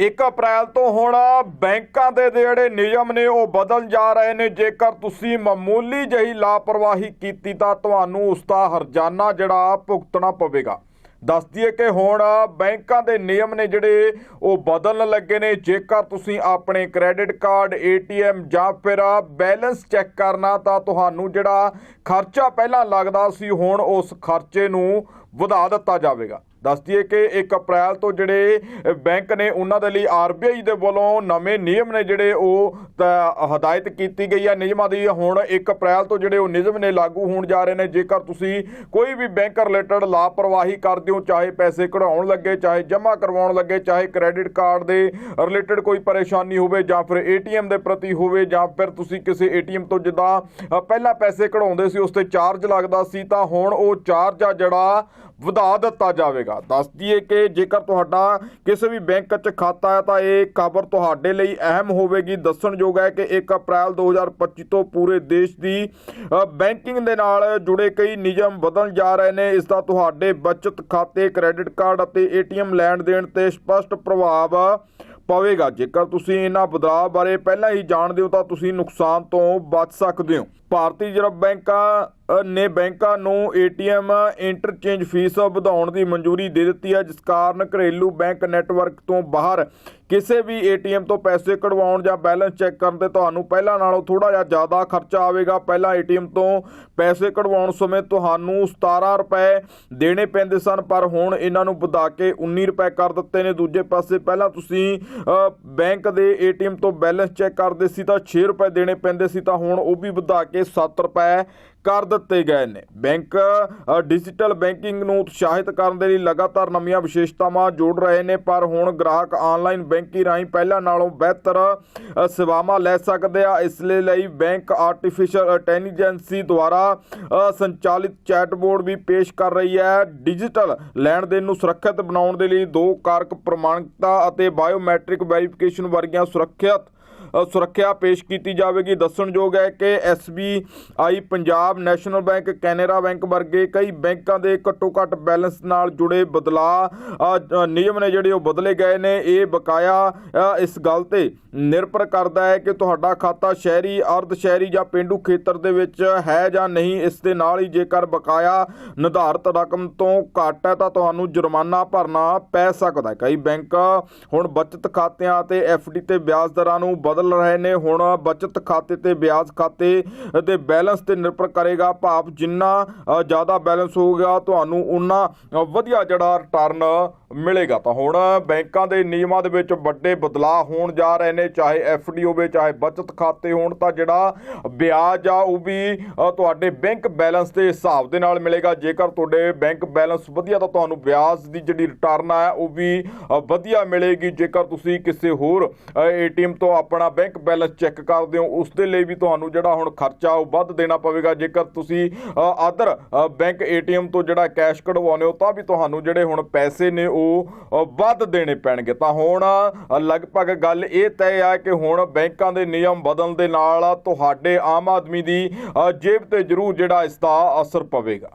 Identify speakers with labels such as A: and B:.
A: 1 ਅਪ੍ਰੈਲ ਤੋਂ ਹੁਣ ਬੈਂਕਾਂ ਦੇ ਜਿਹੜੇ ਨਿਯਮ ਨੇ ਉਹ ਬਦਲ ਜਾ ਰਹੇ ਨੇ। ਜੇਕਰ ਤੁਸੀਂ ਮਾਮੂਲੀ ਜਹੀ ਲਾਪਰਵਾਹੀ ਕੀਤੀ ਤਾਂ ਤੁਹਾਨੂੰ ਉਸ ਦਾ ਹਰਜਾਨਾ ਜਿਹੜਾ ਭੁਗਤਣਾ ਪਵੇਗਾ। ਦੱਸ ਦਈਏ ਕਿ ਹੁਣ ਬੈਂਕਾਂ ਦੇ ਨਿਯਮ ਨੇ ਜਿਹੜੇ ਉਹ ਬਦਲਣ ਲੱਗੇ ਨੇ। ਜੇਕਰ ਤੁਸੀਂ ਆਪਣੇ ਕ੍ਰੈਡਿਟ ਕਾਰਡ, ਏਟੀਐਮ ਜਾਂ ਫਿਰ ਬੈਲੈਂਸ ਚੈੱਕ ਕਰਨਾ ਤਾਂ ਤੁਹਾਨੂੰ ਜਿਹੜਾ ਖਰਚਾ ਪਹਿਲਾਂ ਲੱਗਦਾ ਸੀ, ਹੁਣ ਉਸ ਖਰਚੇ ਨੂੰ ਵਧਾ ਦਿੱਤਾ ਜਾਵੇਗਾ। ਦੱਸ ਦਈਏ ਕਿ 1 ਅਪ੍ਰੈਲ ਤੋਂ ਜਿਹੜੇ ਬੈਂਕ ਨੇ ਉਹਨਾਂ ਦੇ ਲਈ ਆਰਬੀਆਈ ਦੇ ਵੱਲੋਂ ਨਵੇਂ ਨਿਯਮ ਨੇ ਜਿਹੜੇ ਉਹ ਤ- ਹਦਾਇਤ ਕੀਤੀ ਗਈ ਹੈ ਨਿਯਮਾਂ ਦੀ। ਹੁਣ 1 ਅਪ੍ਰੈਲ ਤੋਂ ਜਿਹੜੇ ਉਹ ਨਿਯਮ ਨੇ ਲਾਗੂ ਹੋਣ ਜਾ ਰਹੇ ਨੇ, ਜੇਕਰ ਤੁਸੀਂ ਕੋਈ ਵੀ ਬੈਂਕ ਰਿਲੇਟਡ ਲਾਪਰਵਾਹੀ ਕਰਦੇ ਹੋ, ਚਾਹੇ ਪੈਸੇ ਕਢਾਉਣ ਲੱਗੇ, ਚਾਹੇ ਜਮ੍ਹਾਂ ਕਰਵਾਉਣ ਲੱਗੇ, ਚਾਹੇ ਕ੍ਰੈਡਿਟ ਕਾਰਡ ਦੇ ਰਿਲੇਟਡ ਕੋਈ ਪਰੇਸ਼ਾਨੀ ਹੋਵੇ ਜਾਂ ਫਿਰ ਏਟੀਐਮ ਦੇ ਪ੍ਰਤੀ ਹੋਵੇ ਜਾਂ ਫਿਰ ਤੁਸੀਂ ਕਿਸੇ ਏਟੀਐਮ ਤੋਂ ਜਿੱਦਾਂ ਪਹਿਲਾਂ ਪੈਸੇ ਕਢਾਉਂਦੇ ਸੀ, ਉਸ ਤੇ ਚਾਰਜ ਲੱਗਦਾ ਸੀ, ਤਾਂ ਹੁਣ ਉਹ ਚਾਰਜ ਆ ਜਿਹੜਾ ਵਧਾ ਦਿੱਤਾ ਜਾਵੇਗਾ। ਦੱਸ ਦਈਏ ਕਿ ਜੇਕਰ ਤੁਹਾਡਾ ਕਿਸੇ ਵੀ ਬੈਂਕ 'ਚ ਖਾਤਾ ਹੈ, ਤਾਂ ਇਹ ਖਬਰ ਤੁਹਾਡੇ ਲਈ ਅਹਿਮ ਹੋਵੇਗੀ। ਦੱਸਣਯੋਗ ਹੈ ਕਿ 1 ਅਪ੍ਰੈਲ 2025 ਤੋਂ ਪੂਰੇ ਦੇਸ਼ ਦੀ ਬੈਂਕਿੰਗ ਦੇ ਨਾਲ ਜੁੜੇ ਕਈ ਨਿਯਮ ਬਦਲਣ ਜਾ ਰਹੇ ਨੇ। ਇਸ ਦਾ ਤੁਹਾਡੇ ਬਚਤ ਖਾਤੇ, ਕ੍ਰੈਡਿਟ ਕਾਰਡ ਅਤੇ ਏਟੀਐਮ ਲੈਣ ਦੇਣ ਤੇ ਸਪਸ਼ਟ ਪ੍ਰਭਾਵ ਪਵੇਗਾ। ਜੇਕਰ ਤੁਸੀਂ ਇਹਨਾਂ ਬਦਲਾਅ ਬਾਰੇ ਪਹਿਲਾਂ ਹੀ ਜਾਣਦੇ ਹੋ, ਤਾਂ ਤੁਸੀਂ ਨੁਕਸਾਨ ਤੋਂ ਬਚ ਸਕਦੇ ਹੋ। ਭਾਰਤੀ ਰਿਜ਼ਰਵ ਬੈਂਕਾਂ ਨੇ ਬੈਂਕਾਂ ਨੂੰ ਏਟੀਐਮ ਇੰਟਰਚੇਂਜ ਫੀਸ ਵਧਾਉਣ ਦੀ ਮਨਜ਼ੂਰੀ ਦੇ ਦਿੱਤੀ ਹੈ, ਜਿਸ ਕਾਰਨ ਘਰੇਲੂ ਬੈਂਕ ਨੈਟਵਰਕ ਤੋਂ ਬਾਹਰ ਕਿਸੇ ਵੀ ਏਟੀਐਮ ਤੋਂ ਪੈਸੇ ਕਢਵਾਉਣ ਜਾਂ ਬੈਲੈਂਸ ਚੈੱਕ ਕਰਨ ਤੇ ਤੁਹਾਨੂੰ ਪਹਿਲਾਂ ਨਾਲੋਂ ਥੋੜਾ ਜਿਹਾ ਜ਼ਿਆਦਾ ਖਰਚਾ ਆਵੇਗਾ। ਪਹਿਲਾਂ ਏਟੀਐਮ ਤੋਂ ਪੈਸੇ ਕਢਵਾਉਣ ਸਮੇਂ ਤੁਹਾਨੂੰ 17 ਰੁਪਏ ਦੇਣੇ ਪੈਂਦੇ ਸਨ, ਪਰ ਹੁਣ ਇਹਨਾਂ ਨੂੰ ਵਧਾ ਕੇ 19 ਰੁਪਏ ਕਰ ਦਿੱਤੇ ਨੇ। ਦੂਜੇ ਪਾਸੇ ਪਹਿਲਾਂ ਤੁਸੀਂ ਬੈਂਕ ਦੇ ਏਟੀਐਮ ਤੋਂ ਬੈਲੈਂਸ ਚੈੱਕ ਕਰਦੇ ਸੀ ਤਾਂ 6 ਰੁਪਏ ਦੇਣੇ ਪੈਂਦੇ ਸੀ, ਤਾਂ ਹੁਣ ਉਹ ਵੀ ਵਧਾ ਕੇ 7 ਰੁਪਏ ਕਰ ਦਿੱਤੇ ਗਏ ਨੇ। ਬੈਂਕ ਡਿਜੀਟਲ ਬੈਂਕਿੰਗ ਨੂੰ ਉਤਸ਼ਾਹਿਤ ਕਰਨ ਦੇ ਲਈ ਲਗਾਤਾਰ ਨਵੀਆਂ ਵਿਸ਼ੇਸ਼ਤਾਵਾਂ ਜੋੜ ਰਹੇ ਨੇ, ਪਰ ਹੁਣ ਗ੍ਰਾਹਕ ਆਨਲਾਈਨ ਬੈਂਕਿੰਗ ਰਾਹੀਂ ਪਹਿਲਾਂ ਨਾਲੋਂ ਬਿਹਤਰ ਸੇਵਾਵਾਂ ਲੈ ਸਕਦੇ ਆ। ਇਸ ਲਈ ਬੈਂਕ ਆਰਟੀਫੀਸ਼ੀਅਲ ਇੰਟੈਲੀਜੈਂਸੀ ਦੁਆਰਾ ਸੰਚਾਲਿਤ ਚੈਟਬੋਰਡ ਵੀ ਪੇਸ਼ ਕਰ ਰਹੀ ਹੈ। ਡਿਜੀਟਲ ਲੈਣ ਦੇਣ ਨੂੰ ਸੁਰੱਖਿਅਤ ਬਣਾਉਣ ਦੇ ਲਈ ਦੋ ਕਾਰਕ ਪ੍ਰਮਾਣਿਕਤਾ ਅਤੇ ਬਾਇਓਮੈਟ੍ਰਿਕ ਵੈਰੀਫਿਕੇਸ਼ਨ ਵਰਗੀਆਂ ਸੁਰੱਖਿਅਤ ਸੁਰੱਖਿਆ ਪੇਸ਼ ਕੀਤੀ ਜਾਵੇਗੀ। ਦੱਸਣਯੋਗ ਹੈ ਕਿ SBI Punjab national bank Canara bank ਵਰਗੇ ਕਈ ਬੈਂਕਾਂ ਦੇ ਘੱਟੋ ਘੱਟ ਬੈਲੈਂਸ ਨਾਲ ਜੁੜੇ ਬਦਲਾਅ ਨਿਯਮ ਨੇ ਜਿਹੜੇ ਉਹ ਬਦਲੇ ਗਏ ਨੇ, ਇਹ ਬਕਾਇਆ ਇਸ ਗੱਲ ਤੇ ਨਿਰਭਰ ਕਰਦਾ ਹੈ ਕਿ ਤੁਹਾਡਾ ਖਾਤਾ ਸ਼ਹਿਰੀ, ਅਰਧ ਸ਼ਹਿਰੀ ਜਾਂ ਪਿੰਡੂ ਖੇਤਰ ਦੇ ਵਿੱਚ ਹੈ ਜਾਂ ਨਹੀਂ। ਇਸ ਦੇ ਨਾਲ ਹੀ ਜੇਕਰ ਬਕਾਇਆ ਨਿਰਧਾਰਤ ਰਕਮ ਤੋਂ ਘੱਟ ਹੈ, ਤਾਂ ਤੁਹਾਨੂੰ ਜੁਰਮਾਨਾ ਭਰਨਾ ਪੈ ਸਕਦਾ ਹੈ। ਕਈ ਬੈਂਕ ਹੁਣ ਬਚਤ ਖਾਤਿਆਂ ਅਤੇ ਡੀ ਤੇ ਵਿਆਜ ਦਰਾਂ ਨੂੰ ਬਦਲ ਰਹੇ ਨੇ। ਹੁਣ ਬਚਤ ਖਾਤੇ ਤੇ ਵਿਆਜ ਖਾਤੇ ਦੇ ਬੈਲੈਂਸ ਤੇ ਨਿਰਭਰ ਕਰੇਗਾ। ਭਾਵ ਜਿੰਨਾ ਜ਼ਿਆਦਾ ਬੈਲੈਂਸ ਹੋਊਗਾ, ਤੁਹਾਨੂੰ ਉਨਾ ਵਧੀਆ ਜਿਹੜਾ ਰਿਟਰਨ ਮਿਲੇਗਾ। ਤਾਂ ਹੁਣ ਬੈਂਕਾਂ ਦੇ ਨਿਯਮਾਂ ਦੇ ਵਿੱਚ ਵੱਡੇ ਬਦਲਾਅ ਹੋਣ ਜਾ ਰਹੇ ਨੇ, ਚਾਹੇ ਡੀ ਹੋਵੇ ਚਾਹੇ ਬਚਤ ਖਾਤੇ ਹੋਣ, ਤਾਂ ਜਿਹੜਾ ਵਿਆਜ ਆ ਉਹ ਵੀ ਤੁਹਾਡੇ ਬੈਂਕ ਬੈਲੈਂਸ ਦੇ ਹਿਸਾਬ ਦੇ ਨਾਲ ਮਿਲੇਗਾ। ਜੇਕਰ ਤੁਹਾਡੇ ਬੈਂਕ ਬੈਲੈਂਸ ਵਧੀਆ, ਤਾਂ ਤੁਹਾਨੂੰ ਵਿਆਜ ਦੀ ਜਿਹੜੀ ਰਿਟਰਨ ਆ, ਉਹ ਵੀ ਵਧੀਆ ਮਿਲੇਗੀ। ਜੇਕਰ ਤੁਸੀਂ ਕਿਸੇ ਹੋਰ ਏਟੀਐਮ ਤੋਂ ਆਪਣਾ ਬੈਂਕ ਬੈਲੈਂਸ ਚੈੱਕ ਕਰਦੇ ਹੋ, ਉਸ ਦੇ ਲਈ ਵੀ ਤੁਹਾਨੂੰ ਜਿਹੜਾ ਹੁਣ ਖਰਚਾ, ਉਹ ਵੱਧ ਦੇਣਾ ਪਵੇਗਾ। ਜੇਕਰ ਤੁਸੀਂ ਆਦਰ ਬੈਂਕ ਏਟੀਐਮ ਤੋਂ ਜਿਹੜਾ ਕੈਸ਼ ਕਢਵਾਉਂਦੇ ਹੋ, ਤਾਂ ਵੀ ਤੁਹਾਨੂੰ ਜਿਹੜੇ ਹੁਣ ਪੈਸੇ ਨੇ ਉਹ ਵੱਧ ਦੇਣੇ ਪੈਣਗੇ। ਤਾਂ ਹੁਣ ਲਗਭਗ ਗੱਲ ਇਹ ਤੈਅ ਆ ਕਿ ਹੁਣ ਬੈਂਕਾਂ ਦੇ ਨਿਯਮ ਬਦਲਣ ਦੇ ਨਾਲ ਤੁਹਾਡੇ ਆਮ ਆਦਮੀ ਦੀ ਜੇਬ ਤੇ ਜ਼ਰੂਰ ਜਿਹੜਾ ਇਸ ਦਾ ਅਸਰ ਪਵੇਗਾ।